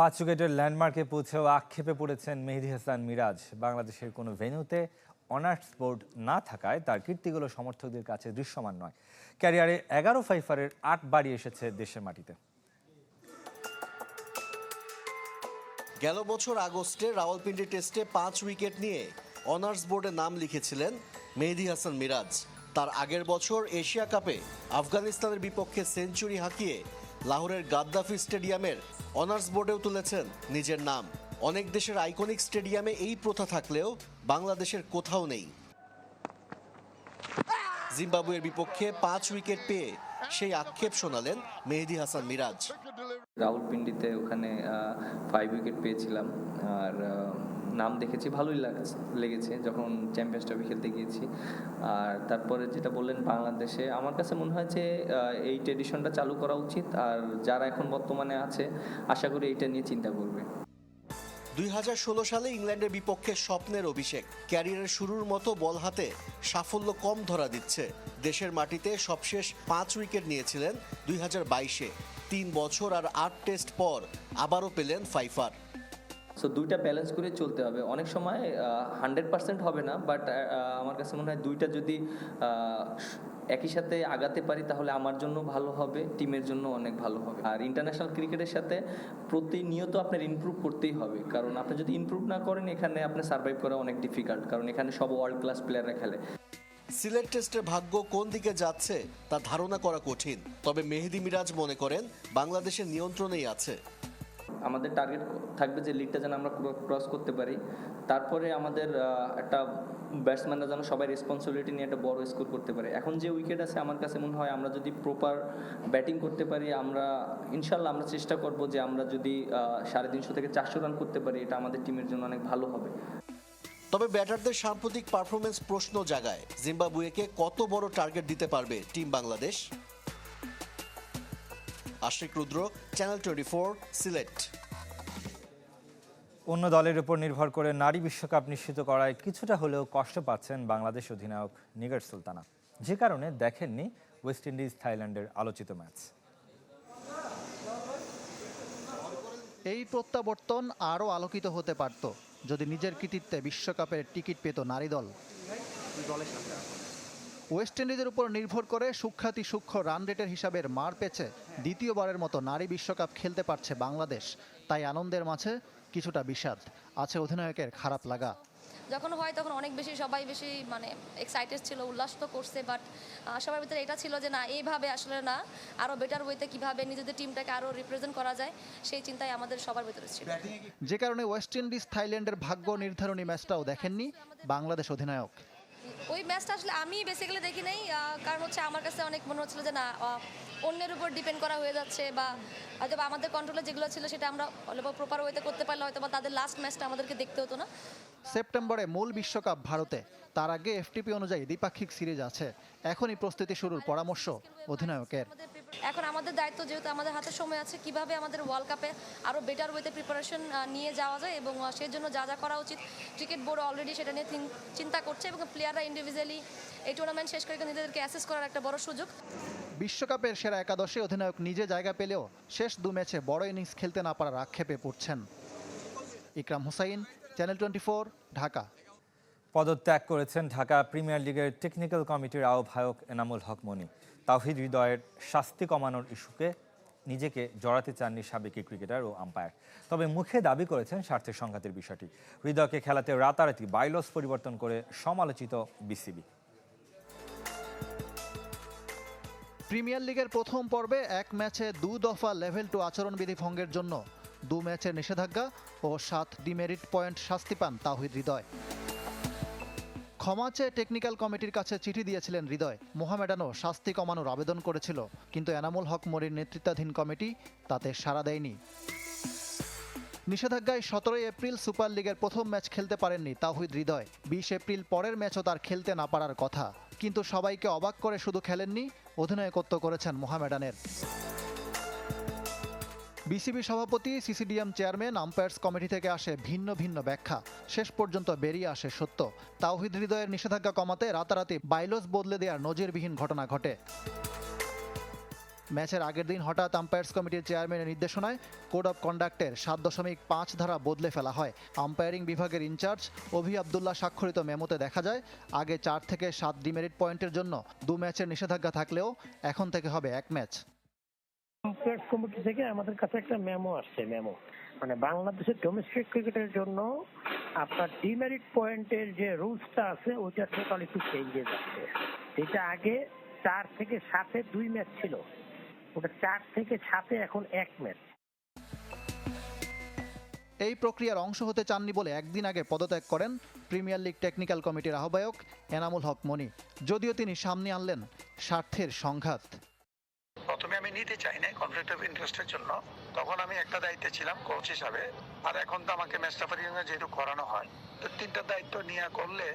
পাঁচ উইকেটের ল্যান্ডমার্কে পৌঁছেও আক্ষেপে পড়েছেন মেহেদি হাসান মিরাজ। বাংলাদেশের কোনো ভেন্যুতে অনার্স বোর্ড না থাকায় তার কীর্তিগুলো সমর্থকদের কাছে দৃশ্যমান নয়। ক্যারিয়ারে এগারো ফাইফারের আট বাড়ি এসেছে দেশের মাটিতে। গেল বছর আগস্টে রাওয়ালপিন্ডি টেস্টে পাঁচ উইকেট নিয়ে অনার্স বোর্ডে নাম লিখেছিলেন মেহেদি হাসান মিরাজ। তার আগের বছর এশিয়া কাপে আফগানিস্তানের বিপক্ষে সেঞ্চুরি হাঁকিয়ে লাহোরের গাদ্দাফি স্টেডিয়ামের অনার্স বোর্ডেও তুলেছেন নিজের নাম। অনেক দেশের আইকনিক স্টেডিয়ামে এই প্রথা থাকলেও বাংলাদেশের কোথাও নেই। জিম্বাবুয়ের বিপক্ষে পাঁচ উইকেট পেয়ে সেই আক্ষেপ শোনালেন মেহেদি হাসান মিরাজ। রাউলপিন্ডিতে ওখানে ফাইভ উইকেট পেয়েছিলাম। আর নাম দেখেছি, ভালোই লাগছে, লেগেছে যখন চ্যাম্পিয়ন্স ট্রফি খেলতে গিয়েছি। আর তারপরে যেটা বললেন বাংলাদেশে, আমার কাছে মনে হয় যে এই ট্রেডিশনটা চালু করা উচিত। আর যারা এখন বর্তমানে আছে, আশা করি এইটা নিয়ে চিন্তা করবে। দুই হাজার ষোলো সালে ইংল্যান্ডের বিপক্ষে স্বপ্নের অভিষেক। ক্যারিয়ারের শুরুর মতো বল হাতে সাফল্য কম ধরা দিচ্ছে। দেশের মাটিতে সবশেষ পাঁচ উইকেট নিয়েছিলেন দুই হাজার বাইশে। তিন বছর আর আট টেস্ট পর আবারও পেলেন ফাইফার। সো দুইটা ব্যালেন্স করে চলতে হবে। অনেক সময় হান্ড্রেড পার্সেন্ট হবে না বাট আমার কাছে মনে হয় দুইটা যদি একই সাথে আগাতে পারি, তাহলে আমার জন্য ভালো হবে, টিমের জন্য অনেক ভালো হবে। আর ইন্টারন্যাশনাল ক্রিকেটের সাথে প্রতিনিয়ত আপনার ইমপ্রুভ করতেই হবে। কারণ আপনি যদি ইমপ্রুভ না করেন, এখানে আপনার সার্ভাইভ করা অনেক ডিফিকাল্ট কারণ এখানে সব ওয়ার্ল্ড ক্লাস প্লেয়াররা খেলে। সিলেট টেস্টের ভাগ্য কোন দিকে যাচ্ছে, তা ধারণা করা কঠিন। তবে মেহেদি মিরাজ মনে করেন, বাংলাদেশের নিয়ন্ত্রণেই আছে। আমাদের টার্গেট থাকবে যে লিগটা যেন আমরা ক্রস করতে পারি। তারপরে আমাদের একটা ব্যাটসম্যানরা যেন সবাই রেসপন্সিবিলিটি নিয়ে একটা বড় স্কোর করতে পারে। এখন যে উইকেট আছে, আমার কাছে মনে হয় আমরা যদি প্রপার ব্যাটিং করতে পারি, আমরা ইনশাল্লাহ আমরা চেষ্টা করব যে আমরা যদি সাড়ে তিনশো থেকে চারশো রান করতে পারি, এটা আমাদের টিমের জন্য অনেক ভালো হবে। তবে ব্যাটারদের সাম্প্রতিক পারফরমেন্স প্রশ্ন জাগায়। জিম্বাবুয়েকে কত বড় টার্গেট দিতে পারবে team Bangladesh? Ashik Rudra channel twenty four Sylhet অন্য দলের উপর নির্ভর করে নারী বিশ্বকাপ নিশ্চিত করায় কিছুটা হলেও কষ্ট পাচ্ছেন বাংলাদেশ অধিনায়ক নিগার সুলতানা। যে কারণে দেখেননি ওয়েস্ট ইন্ডিজ থাইল্যান্ডের আলোচিত ম্যাচ। এই প্রত্যাবর্তন আরও আলোকিত হতে পারত যদি নিজের কৃতিত্বে বিশ্বকাপের টিকিট পেত নারী দল। ওয়েস্ট ইন্ডিজের উপর নির্ভর করে সুখ্যাতি সূক্ষ্ম রান রেটের হিসাবের মার পেছে দ্বিতীয়বারের মতো নারী বিশ্বকাপ খেলতে পারছে বাংলাদেশ। তাই আনন্দের মাঝে কিছুটা বিষাদ। আছে অধিনায়কের খারাপ লাগা। যখন হয় তখন অনেক বেশি সবাই বেশি মানে এক্সাইটেড ছিল উল্লাস তো করছে বাট সবার ভিতরে এটা ছিল যে না এইভাবে আসলে না আরও বেটার ওয়েতে কীভাবে নিজেদের টিমটাকে আরও রিপ্রেজেন্ট করা যায় সেই চিন্তাই আমাদের সবার ভিতরে ছিল। যে কারণে ওয়েস্ট ইন্ডিজ থাইল্যান্ডের ভাগ্য নির্ধারণী ম্যাচটাও দেখেননি বাংলাদেশ অধিনায়ক। ওই ম্যাচটা আসলে আমি বেসিক্যালি দেখি নাই কারণ হচ্ছে আমার কাছে অনেক মনে হচ্ছিল যে না অন্যের উপর ডিপেন্ড করা হয়ে যাচ্ছে বা হয়তো আমাদের কন্ট্রোলে যেগুলো ছিল সেটা আমরা প্রপার ওয়েতে করতে পারলে হয়তো বা তাদের লাস্ট ম্যাচটা আমাদেরকে দেখতে হতো না। সেপ্টেম্বরে মূল বিশ্বকাপ ভারতে, তার আগে এফটিপি অনুযায়ী দ্বিপাক্ষিক সিরিজ আছে। এখনই প্রস্তুতি শুরুর পরামর্শ অধিনায়কের। এখন আমাদের দায়িত্ব যেহেতু আমাদের হাতে সময় আছে, কীভাবে আমাদের ওয়ার্ল্ড কাপে আরও বেটার ওয়েতে প্রিপারেশন নিয়ে যাওয়া যায় এবং সেই জন্য যা যা করা উচিত। ক্রিকেট বোর্ড অলরেডি সেটা নিয়ে চিন্তা করছে এবং প্লেয়াররা ইন্ডিভিজুয়ালি এই টুর্নামেন্ট শেষ করে নিজেদেরকে অ্যাসেস করার একটা বড় সুযোগ। বিশ্বকাপের সেরা একাদশে অধিনায়ক নিজে জায়গা পেলেও শেষ দু ম্যাচে বড় ইনিংস খেলতে না পারার আক্ষেপে পড়ছেন। Ikram Hussain channel twenty Dhaka. পদত্যাগ করেছেন ঢাকা প্রিমিয়ার লিগের টেকনিক্যাল কমিটির আহ্বায়ক এনামুল হক মনি। তাওহিদ হৃদয়ের শাস্তি কমানোর ইস্যুকে নিজেকে জড়াতে চাননি সাবেক ক্রিকেটার ও আম্পায়ার। তবে মুখে দাবি করেছেন স্বার্থের সংঘাতের বিষয়টি। হৃদয়কে খেলাতে রাতারাতি বাইলস পরিবর্তন করে সমালোচিত বিসিবি। প্রিমিয়ার লিগের প্রথম পর্বে এক ম্যাচে দু দফা লেভেল টু আচরণবিধি ভঙ্গের জন্য দু ম্যাচের নিষেধাজ্ঞা ও সাত ডিমেরিট পয়েন্ট শাস্তি পান তাহিদ হৃদয়। ক্ষমা চেয়ে টেকনিক্যাল কমিটির কাছে চিঠি দিয়েছিলেন হৃদয়। মোহামেডানও শাস্তি কমানোর আবেদন করেছিল, কিন্তু এনামুল হক মরির নেতৃত্বাধীন কমিটি তাতে সাড়া দেয়নি। নিষেধাজ্ঞায় সতেরোই এপ্রিল সুপার লিগের প্রথম ম্যাচ খেলতে পারেননি তাহিদ হৃদয়। বিশ এপ্রিল পরের ম্যাচও তার খেলতে না পারার কথা। কিন্তু সবাইকে অবাক করে শুধু খেলেননি, অধিনায়কত্ব করেছেন মোহামেডানের। বিসিবি সভাপতি, সিসিডিএম চেয়ারম্যান, আম্পায়ার্স কমিটি থেকে আসে ভিন্ন ভিন্ন ব্যাখ্যা। শেষ পর্যন্ত বেরিয়ে আসে সত্য। তাওহিদ হৃদয়ের নিষেধাজ্ঞা কমাতে রাতারাতি বাইলস বদলে দেওয়ার নজিরবিহীন ঘটনা ঘটে। ম্যাচের আগের দিন হঠাৎ আম্পায়ার্স কমিটির চেয়ারম্যানের নির্দেশনায় কোড অফ কন্ডাক্টের সাত দশমিক পাঁচ ধারা বদলে ফেলা হয়। আম্পায়ারিং বিভাগের ইনচার্জ অভি আবদুল্লাহ স্বাক্ষরিত মেমোতে দেখা যায়, আগে চার থেকে সাত ডিমেরিট পয়েন্টের জন্য দু ম্যাচের নিষেধাজ্ঞা থাকলেও এখন থেকে হবে এক ম্যাচ। আম্পায়ার্স কমিটি থেকে আমাদের কাছে একটা মেমো আসছে মেমো মানে বাংলাদেশের ডোমেস্টিক ক্রিকেটের জন্য আপনার ডিমেরিট পয়েন্টের যে রুলসটা আছে, ওইটা টোটাল একটু চেঞ্জেস আছে যেটা আগে চার থেকে সাতে দুই ম্যাচ ছিল। ওটা চার থেকে সাতে এখন এক ম্যাচ এই প্রক্রিয়ার অংশ হতে চাননি বলে একদিন আগে পদত্যাগ করেন প্রিমিয়ার লিগ টেকনিক্যাল কমিটির আহ্বায়ক এনামুল হক মনি। যদিও তিনি সামনে আনলেন স্বার্থের সংঘাত। নিতে চাই নাই কনফ্লিক্ট অফ ইন্টারেস্টের জন্য। তখন আমি একটা দায়িত্বে ছিলাম কোচ হিসাবে, আর এখন তো আমাকে ম্যাচ রেফারিং যেহেতু করানো হয়, তো তিনটা দায়িত্ব নিয়ে করলে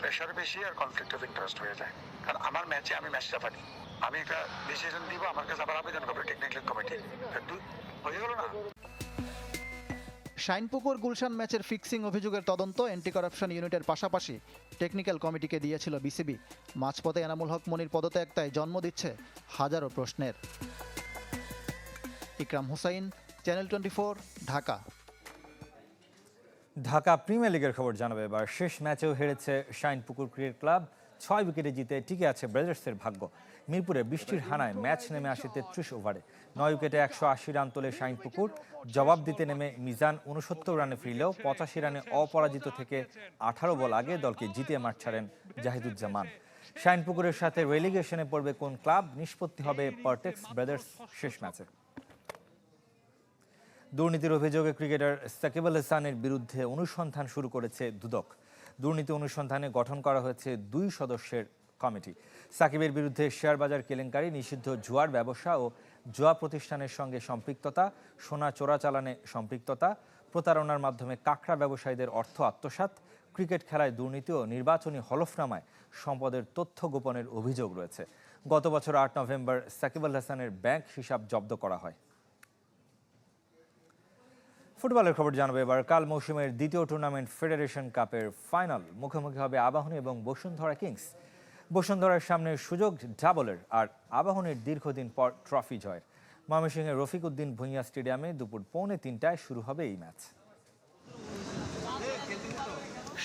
প্রেশার বেশি আর কনফ্লিক্ট অফ ইন্টারেস্ট হয়ে যায়। কারণ আমার ম্যাচে আমি ম্যাচ রেফারি আমি একটা ডিসিশন দিব, আমার কাছে আবার আবেদন করবে টেকনিক্যাল কমিটি হয়ে গেল না? শাইনপুকুর গুলশান ম্যাচের ফিক্সিং অভিযোগের তদন্ত অ্যান্টি করাপশন ইউনিটের পাশাপাশি টেকনিক্যাল কমিটিকে দিয়েছিল বিসিবি মাঝপথে এনামুল হক মনির পদত্যাগ জন্ম দিচ্ছে হাজারো প্রশ্নের। Ikram Hussain channel twenty four Dhaka. Dhaka premier লিগের খবর জানাবে এবার। শেষ ম্যাচেও হেরেছে শাইনপুকুর ক্রিকেট ক্লাব। ছয় উইকেটে জিতে টিকে আছে ব্রাদার্সের ভাগ্য। মিরপুরে বৃষ্টির হানায় ম্যাচ নেমে আসে তেত্রিশ ওভারে। নয় উইকেটে একশো আশি রান তোলে শাইনপুকুর জবাব দিতে নেমে মিজান উনসত্তর রানে ফিরলেও পঁচাশি রানে অপরাজিত থেকে আঠারো বল আগে দলকে জিতে মাঠ ছাড়েন জাহিদুজ্জামান। শাইনপুকুরের সাথে রেলিগেশনে পড়বে কোন ক্লাব? নিষ্পত্তি হবে পারটেক্স ব্রাদার্স শেষ ম্যাচে। দুর্নীতির অভিযোগে ক্রিকেটার সাকিব আল হাসানের বিরুদ্ধে অনুসন্ধান শুরু করেছে দুদক। দুর্নীতি অনুসন্ধানে গঠন করা হয়েছে দুই সদস্যের কমিটি। সাকিবের বিরুদ্ধে শেয়ার বাজার কেলেঙ্কারি, নিষিদ্ধ জুয়ার ব্যবসা ও জুয়া প্রতিষ্ঠানের সঙ্গে সম্পৃক্ততা, সোনা চোরাচালানে সম্পৃক্ততা, প্রতারণার মাধ্যমে কাকড়া ব্যবসায়ীদের অর্থ আত্মসাৎ, ক্রিকেট খেলায় দুর্নীতি ও নির্বাচনী হলফনামায় সম্পদের তথ্য গোপনের অভিযোগ রয়েছে। গত বছর আট নভেম্বর সাকিব আল হাসানের ব্যাংক হিসাব জব্দ করা হয়। ফুটবলের খবর জানাব এবার। কাল মৌসুমের দ্বিতীয় টুর্নামেন্ট ফেডারেশন কাপের ফাইনাল মুখোমুখি হবে আবাহনী এবং বসুন্ধরা কিংস। বসুন্ধরার সামনে সুযোগ ডাবলের আর আবাহনীর দীর্ঘদিন পর ট্রফি জয়ের। ময়মনসিংহের রফিক উদ্দিন ভুঁইয়া স্টেডিয়ামে দুপুর পৌনে তিনটায় শুরু হবে এই ম্যাচ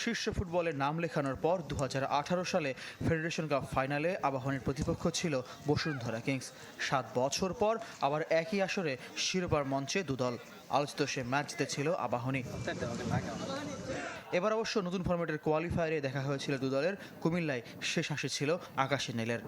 শীর্ষ ফুটবলে নাম লেখানোর পর দু হাজার আঠারো সালে ফেডারেশন কাপ ফাইনালে আবাহনের প্রতিপক্ষ ছিল বসুন্ধরা কিংস। সাত বছর পর আবার একই আসরে শিরোপার মঞ্চে দুদল। আলোচিত সে ম্যাচ জিতেছিল আবাহনী। এবার অবশ্য নতুন ফরম্যাটের কোয়ালিফায়ারে দেখা হয়েছিল দুদলের। কুমিল্লায় শেষ হাসি ছিল আকাশে নীলের।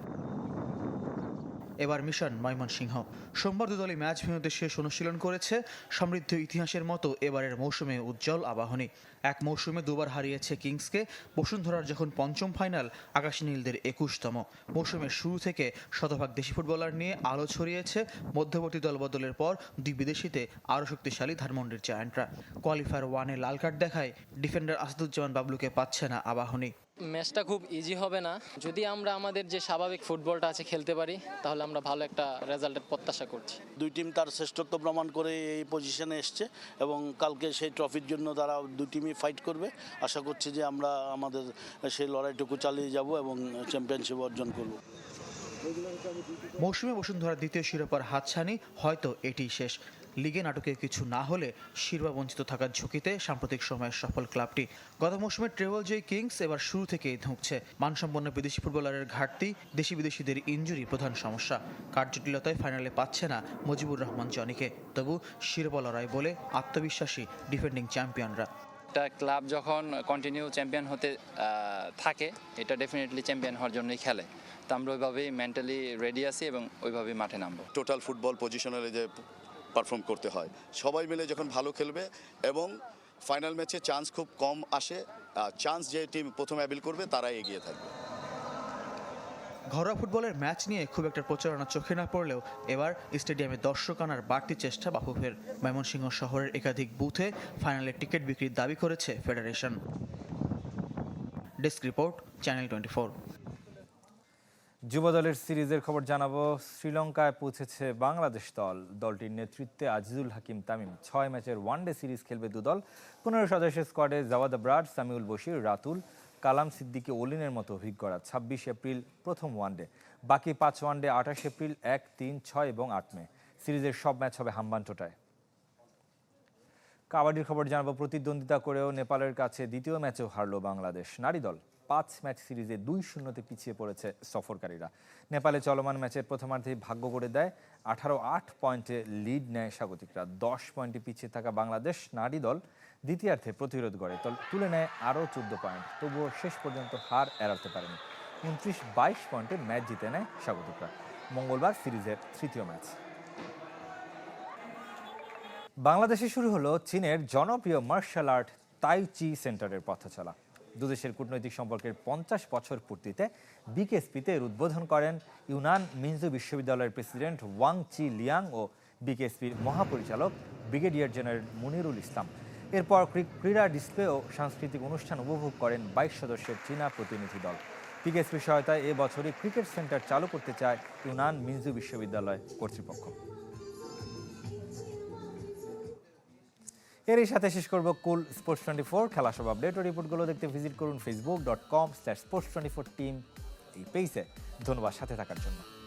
এবার মিশন ময়মনসিংহ। সোমবার দুদলই ম্যাচ ভেন্যুতে শেষ অনুশীলন করেছে। সমৃদ্ধ ইতিহাসের মতো এবারের মৌসুমে উজ্জ্বল আবাহনী। এক মৌসুমে দুবার হারিয়েছে কিংসকে। বসুন্ধরার যখন পঞ্চম ফাইনাল আকাশী নীলদের একুশতম। মৌসুমের শুরু থেকে শতভাগ দেশি ফুটবলার নিয়ে আলো ছড়িয়েছে। মধ্যবর্তী দলবদলের পর দুই বিদেশিতে আরও শক্তিশালী ধানমন্ডির জায়ান্টরা। কোয়ালিফায়ার ওয়ানে লাল কার্ড দেখায় ডিফেন্ডার আসাদুজ্জামান বাবলুকে পাচ্ছে না আবাহনী। ম্যাচটা খুব ইজি হবে না। যদি আমরা আমাদের যে স্বাভাবিক ফুটবলটা আছে খেলতে পারি তাহলে আমরা ভালো একটা রেজাল্টের প্রত্যাশা করছি। দুই টিম তার শ্রেষ্ঠত্ব প্রমাণ করে এই পজিশনে এসছে এবং কালকে সেই ট্রফির জন্য তারা দুই টিমই ফাইট করবে। আশা করছি যে আমরা আমাদের সেই লড়াইটুকু চালিয়ে যাব এবং চ্যাম্পিয়নশিপ অর্জন করব। মৌসুমে বসুন্ধরার দ্বিতীয় শিরোপার হাতছানি হয়তো এটিই শেষ। লিগে নাটকে কিছু না হলে শিরোপা বঞ্চিত থাকার ঝুঁকিতে সাম্প্রতিক সময়ের সফল ক্লাবটি। গত মৌসুমে ট্রেবল জয়ী কিংস এবার শুরু থেকেই ধুঁকছে। মানসম্পন্ন বিদেশি ফুটবলারের ঘাটতি, দেশি বিদেশিদের ইঞ্জুরি প্রধান সমস্যা। কার্যটিলতায় ফাইনালে পাচ্ছে না মুজিবুর রহমান জনিকে। তবু শিরোপা লড়াই বলে আত্মবিশ্বাসী ডিফেন্ডিং চ্যাম্পিয়নরা। একটা ক্লাব যখন কন্টিনিউ চ্যাম্পিয়ন হতে থাকে, এটা ডেফিনেটলি চ্যাম্পিয়ন হওয়ার জন্যই খেলে। তো আমরা ওইভাবেই মেন্টালি রেডি আছি এবং ওইভাবেই মাঠে নামবো। টোটাল ফুটবল পজিশনালে যে পারফর্ম করতে হয়, সবাই মিলে যখন ভালো খেলবে এবং ফাইনাল ম্যাচে চান্স খুব কম আসে চান্স যে টিম প্রথম অ্যাবিল করবে, তারাই এগিয়ে থাকবে। ঘরোয়া ফুটবলের ম্যাচ নিয়ে খুব একটা প্রচারণা চোখে না পড়লেও এবার স্টেডিয়ামে দর্শক আনার বাড়তি চেষ্টা বাফুফের ময়মনসিংহ শহরের একাধিক বুথে ফাইনালের টিকিট বিক্রির দাবি করেছে federation. Desk report, channel twenty যুব দলের সিরিজের খবর জানাব। শ্রীলঙ্কায় পৌঁছেছে বাংলাদেশ দল। দলটির নেতৃত্বে আজিজুল হাকিম তামিম ছয় ম্যাচের ওয়ানডে সিরিজ খেলবে দুদল। পনেরো সদস্যের স্কোয়াডে জাওয়াদ আবরার, সামিউল বশির, রাতুল কালাম সিদ্দিকি ওলিনের মতো অভিজ্ঞরা। ছাব্বিশ এপ্রিল প্রথম ওয়ানডে। বাকি পাঁচ ওয়ানডে আঠাশ এপ্রিল এক, তিন, ছয় এবং আট মে। সিরিজের সব ম্যাচ হবে হাম্বানটোটায় কাবাডির খবর জানাব। প্রতিদ্বন্দ্বিতা করেও নেপালের কাছে দ্বিতীয় ম্যাচেও হারল বাংলাদেশ। নারী দল, পাঁচ ম্যাচ সিরিজে দুই শূন্যতে পিছিয়ে পড়েছে সফরকারীরা। নেপালে চলমান ম্যাচের প্রথমার্ধেই ভাগ্য করে দেয়। আঠারো আট পয়েন্টে লিড নেয় স্বাগতিকরা। দশ পয়েন্টে পিছিয়ে থাকা বাংলাদেশ নারী দল দ্বিতীয়ার্ধে প্রতিরোধ গড়ে তল- নেয় আরও চোদ্দ পয়েন্ট। তবুও শেষ পর্যন্ত হার এড়াতে পারেনি। উনত্রিশ বাইশ পয়েন্টে ম্যাচ জিতে নেয় স্বাগতিকরা। মঙ্গলবার সিরিজের তৃতীয় ম্যাচ। বাংলাদেশে শুরু হলো চীনের জনপ্রিয় মার্শাল আর্ট তাই চি সেন্টারের পথচলা। দুদেশের কূটনৈতিক সম্পর্কের পঞ্চাশ বছর পূর্তিতে বিকেএসপিতে এর উদ্বোধন করেন ইউনান মিনজু বিশ্ববিদ্যালয়ের প্রেসিডেন্ট ওয়াং চি লিয়াং ও বিকেএসপির মহাপরিচালক ব্রিগেডিয়ার জেনারেল মুনিরুল ইসলাম। এরপর ক্রি- ক্রীড়া ডিসপ্লে ও সাংস্কৃতিক অনুষ্ঠান উপভোগ করেন বাইশ সদস্যের চীনা প্রতিনিধি দল। বিকেএসপির সহায়তায় এ বছরই ক্রিকেট সেন্টার চালু করতে চায় ইউনান মিনজু বিশ্ববিদ্যালয় কর্তৃপক্ষ। এরই সাথে শেষ করব কুল স্পোর্টস টোয়েন্টি ফোর খেলা সব আপডেট ও রিপোর্টগুলো দেখতে ভিজিট করুন Facebook dot com slash sports twenty four team এই পেজে ধন্যবাদ, সাথে থাকার জন্য।